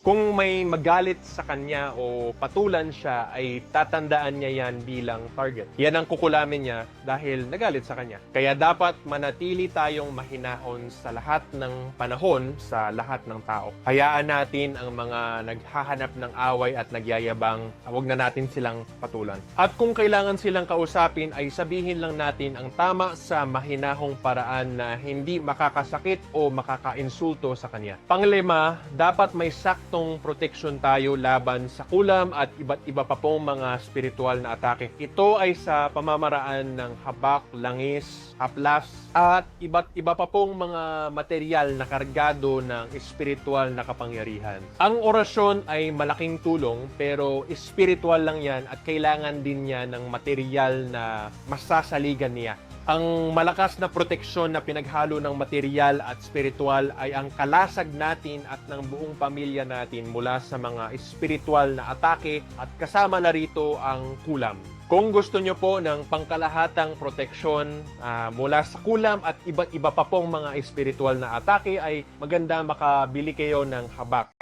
Kung may magalit sa kanya o patulan siya, ay tatandaan niya yan bilang target. Yan ang kukulamin niya dahil nagalit sa kanya. Kaya dapat manatili tayong mahinaon sa lahat ng panahon, sa lahat ng tao. Hayaan natin ang mga naghahanap ng away at nagyayabang, huwag na natin silang patulan. At kung kailangan silang kausapin, ay sabihin lang natin ang tama sa mahinahong paraan na hindi makakasakit o makakainsulto sa kanya. Panglima, dapat may saktong proteksyon tayo laban sa kulam at iba't iba pa pong mga spiritual na atake. Ito ay sa pamamaraan ng habak, langis, haplas, at iba't iba pa pong mga material na kargado ng spiritual na kapangyarihan. Ang orasyon ay malaking tulong pero spiritual lang yan at kailangan din niya ng material na masasaligan niya. Ang malakas na proteksyon na pinaghalo ng material at spiritual ay ang kalasag natin at ng buong pamilya natin mula sa mga spiritual na atake at kasama na rito ang kulam. Kung gusto nyo po ng pangkalahatang proteksyon ah, mula sa kulam at iba't iba pa pong mga spiritual na atake ay maganda makabili kayo ng habak.